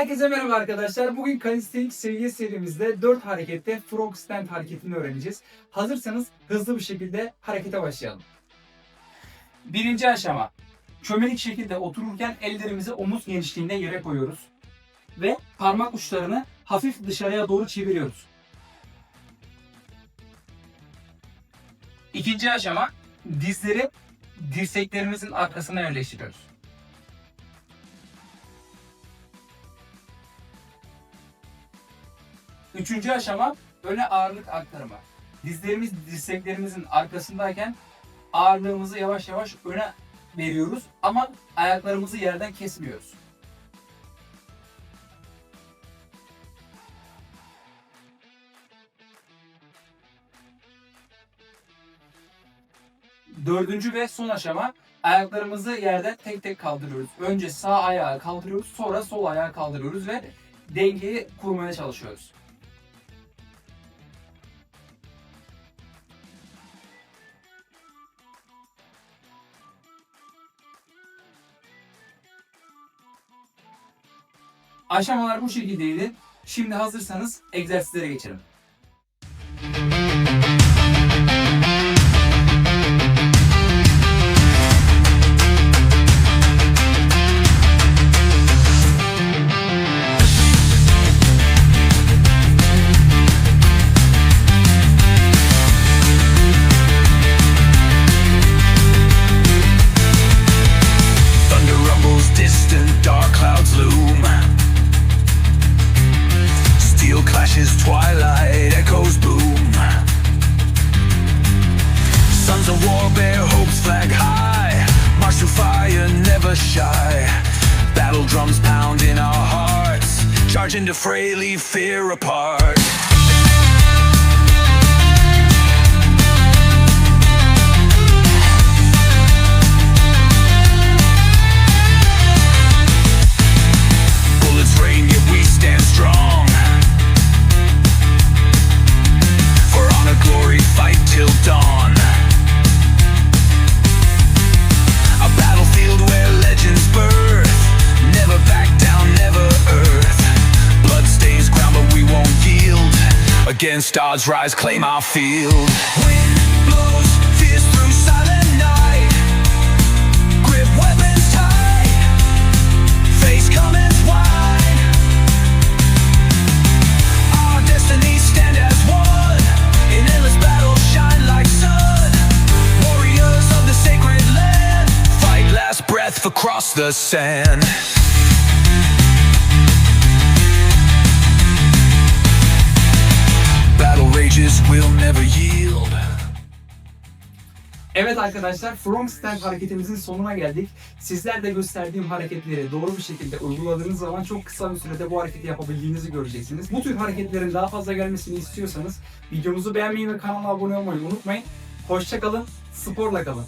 Herkese merhaba arkadaşlar. Bugün Calisthenics seviye serimizde 4 harekette Frog Stand hareketini öğreneceğiz. Hazırsanız hızlı bir şekilde harekete başlayalım. Birinci aşama. Çömelik şekilde otururken ellerimizi omuz genişliğinde yere koyuyoruz. Ve parmak uçlarını hafif dışarıya doğru çeviriyoruz. İkinci aşama. Dizleri dirseklerimizin arkasına yerleştiriyoruz. Üçüncü aşama öne ağırlık aktarımı. Dizlerimiz dirseklerimizin arkasındayken ağırlığımızı yavaş yavaş öne veriyoruz ama ayaklarımızı yerden kesmiyoruz. Dördüncü ve son aşama ayaklarımızı yerden tek tek kaldırıyoruz. Önce sağ ayağı kaldırıyoruz, sonra sol ayağı kaldırıyoruz ve dengeyi kurmaya çalışıyoruz. Aşamalar bu şekildeydi. Şimdi hazırsanız egzersizlere geçelim. Thunder Steel twilight echoes boom. Sons of war bear hopes flag high. March through fire, never shy. Battle drums pound in our hearts. Charge into fray, leave fear apart. Against odds, rise, claim our field. Wind blows, fierce through silent night. Grip weapons tight. Face cometh wide. Our destinies stand as one. In endless battle, shine like sun. Warriors of the sacred land. Fight last breath across the sand. Rages will never yield. Evet arkadaşlar From Stand hareketimizin sonuna geldik. Sizler de gösterdiğim hareketleri doğru bir şekilde uyguladığınız zaman çok kısa bir sürede bu hareketi yapabildiğinizi göreceksiniz. Bu tür hareketlerin daha fazla gelmesini istiyorsanız videomuzu beğenmeyi ve kanala abone olmayı unutmayın. Hoşçakalın, sporla kalın.